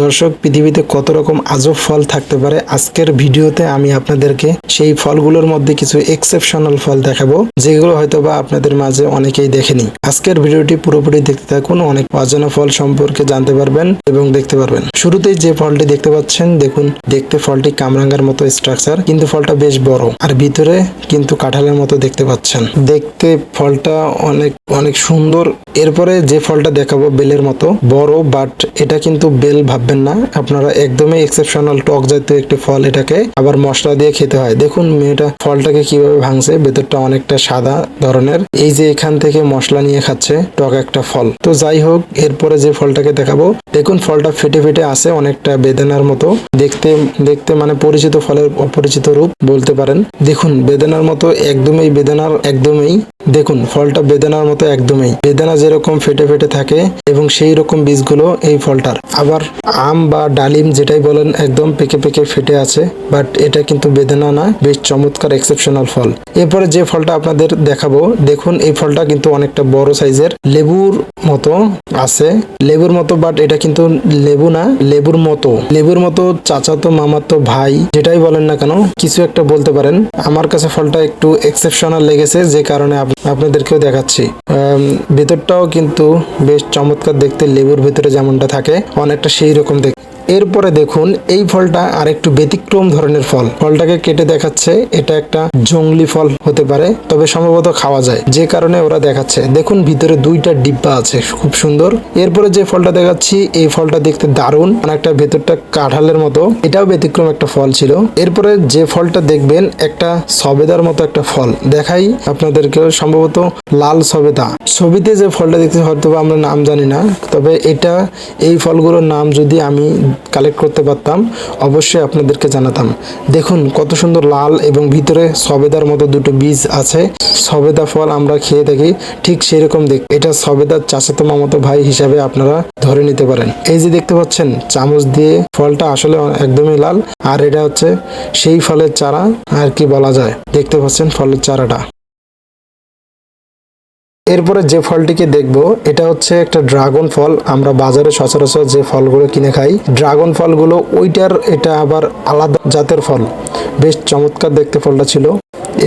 দর্শক, পৃথিবীতে কত রকম আজব ফল থাকতে পারে আজকের ভিডিওতে আমি আপনাদেরকে সেই ফলগুলোর মধ্যে কিছু এক্সেপশনাল ফল দেখাবো, যেগুলো হয়তো বা আপনাদের মাঝে অনেকেই দেখেনি। আজকের ভিডিওটি পুরোপুরি দেখতে থাকুন, অনেক অজানা ফল সম্পর্কে জানতে পারবেন এবং দেখতে পারবেন। শুরুতেই যে ফলটি দেখতে পাচ্ছেন, দেখুন, দেখতে ফলটি কামরাঙ্গার মতো স্ট্রাকচার কিন্তু ফলটা বেশ বড়, আর ভিতরে কিন্তু কাঁঠালের মতো দেখতে পাচ্ছেন। দেখতে ফলটা অনেক অনেক সুন্দর। এরপরে যে ফলটা দেখাবো বেলের মতো, বড় বাট এটা কিন্তু বেল ভাববেন না। আপনারা একদমই এক্সেপশনাল টক জাতীয় একটি ফল এটাকে আবার মশলা দিয়ে খেতে হয়। দেখুন মেয়েটা ফলটাকে কীভাবে ভাঙছে, ভেতরটা অনেকটা সাদা ধরনের। এই যে এখান থেকে মশলা নিয়ে খাচ্ছে টক একটা ফল। তো যাই হোক, এরপরে যে ফলটাকে দেখাবো, দেখুন ফলটা ফেটে ফেটে আছে অনেকটা বেদানার মতো। দেখতে দেখতে মানে পরিচিত ফলের অপরিচিত রূপ বলতে পারেন। দেখুন, বেদানার মতো একদমই বেদানার একদমই। দেখুন, ফলটা বেদানার মতো একদমই। বেদানা যেরকম ফেটে ফেটে থাকে এবং সেই রকম বীজগুলো এই ফলটার। আবার আম বা ডালিম যেটাই বলেন, একদম পেকে পেকে ফেটে আছে বাট এটা কিন্তু বেদানা না, বেশ চমৎকার এক্সেপশনাল ফল। এরপরে যে ফলটা আপনাদের দেখাবো, দেখুন এই ফলটা কিন্তু অনেকটা বড় সাইজের লেবুর মতো আছে। লেবুর মতো বাট এটা কিন্তু লেবু না, লেবুর মতো। লেবুর মতো চাচাতো, মামাতো ভাই, যেটাই বলেন না কেন, কিছু একটা বলতে পারেন। আমার কাছে ফলটা একটু এক্সেপশনাল লেগেছে, যে কারণে আপ- আপনাদেরকেও দেখাচ্ছি। ভেতরটাও কিন্তু বেশ চমৎকার দেখতে, লেবুর ভেতরে যেমনটা থাকে, অনেকটা সেই রকম দেখতে। এরপরে দেখুন, এই ফলটা আর একটু ব্যতিক্রম ধরনের ফল। ফলটাকে কেটে দেখাচ্ছে, এটা একটা জঙ্গলি ফল হতে পারে, তবে সম্ভবত খাওয়া যায়। যে কারণে ওরা দেখাচ্ছে। দেখুন, ভিতরে দুইটা ডিব্বা আছে, খুব সুন্দর। এরপরে যে ফলটা দেখাচ্ছি, এই ফলটা দেখতে দারুণ একটা ভেতরটা কাঁঠালের মতো। এটাও ব্যতিক্রম একটা ফল ছিল। এরপরে যে ফলটা দেখবেন, একটা সবেদার মতো একটা ফল। দেখাই আপনাদেরকে সম্ভবত লাল সবেদা। ছবিতে যে ফলটা দেখতে হয়তো আমরা নাম জানি না, তবে এটা, এই ফলগুলোর নাম যদি আমি কালেক্ট করতে পারতাম, অবশ্যই আপনাদেরকে জানাতাম। দেখুন, কত সুন্দর লাল এবং ভিতরে সবেদার মতো দুটো বীজ আছে। সবেদা ফল আমরা খেয়ে থাকি, ঠিক সেরকম দেখ এটা সবেদার চাচাতো মামাতো ভাই হিসাবে আপনারা ধরে নিতে পারেন। এই যে দেখতে পাচ্ছেন, চামচ দিয়ে ফলটা আসলে একদমই লাল। আর এটা হচ্ছে সেই ফলের চারা, আর কি বলা যায়। দেখতে পাচ্ছেন ফলের চারাটা। এরপরে যে ফলটিকে দেখব, এটা হচ্ছে একটা ড্রাগন ফল। আমরা বাজারে সচরাচর যে ফলগুলো কিনে খাই, ড্রাগন ফলগুলো ওইটার এটা আবার আলাদা জাতের ফল। বেশ চমৎকার দেখতে ফলটা ছিল।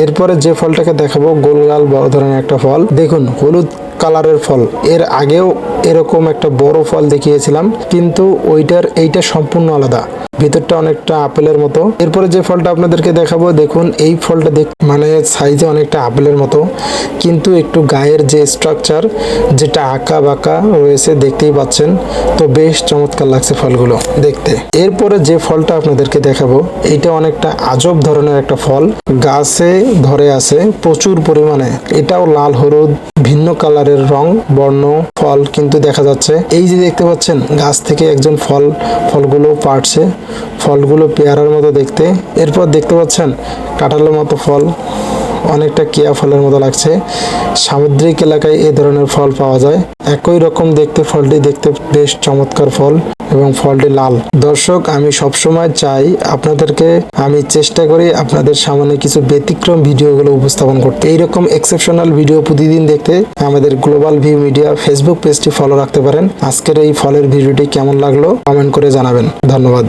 এরপরে যে ফলটাকে দেখাবো গোলগাল বড় ধরনের একটা ফল। দেখুন, হলুদ কালারের ফল। এর আগেও এরকম একটা বড় ফল দেখিয়েছিলাম, কিন্তু ওইটার, এইটা সম্পূর্ণ আলাদা। ভিতরটা অনেকটা আপেলের মতো। এরপরে যে ফলটা আপনাদেরকে দেখাবো, দেখুন, এই ফলটা দেখ মানে সাইজে অনেকটা আপেলের মতো, কিন্তু একটু গায়ের যে স্ট্রাকচার যেটা আঁকা বাঁকা রয়েছে, দেখতেই পাচ্ছেন, তো বেশ চমৎকার লাগছে ফলগুলো দেখতে। এরপরে যে ফলটা আপনাদেরকে দেখাবো, এটা অনেকটা আজব ধরনের একটা ফল। গাছে ধরে আছে প্রচুর পরিমাণে। এটাও লাল, হলুদ, ভিন্ন কালারের রং, বর্ণ, ফল কিন্তু দেখা যাচ্ছে। এই যে দেখতে পাচ্ছেন, গাছ থেকে একজন ফল, ফলগুলো পাড়ছে। ফলগুলো পেয়ারার মতো দেখতে। এরপর দেখতে পাচ্ছেন কাঁঠালের মতো ফল। অনেকটা কেয়া ফলের মতো লাগছে। সামুদ্রিক এলাকায় এ ধরনের ফল পাওয়া যায়। একই রকম দেখতে ফলটি দেখতে বেশ চমৎকার ফল এবং ফলটি লাল। দর্শক, আমি সবসময় চাই আপনাদেরকে, আমি চেষ্টা করি আপনাদের সামনে কিছু ব্যতিক্রম ভিডিওগুলো উপস্থাপন করতে। এইরকম এক্সেপশনাল ভিডিও প্রতিদিন দেখতে আমাদের গ্লোবাল ভিউ মিডিয়া ফেসবুক পেজটি ফলো রাখতে পারেন। আজকের এই ফলের ভিডিওটি কেমন লাগল কমেন্ট করে জানাবেন। ধন্যবাদ।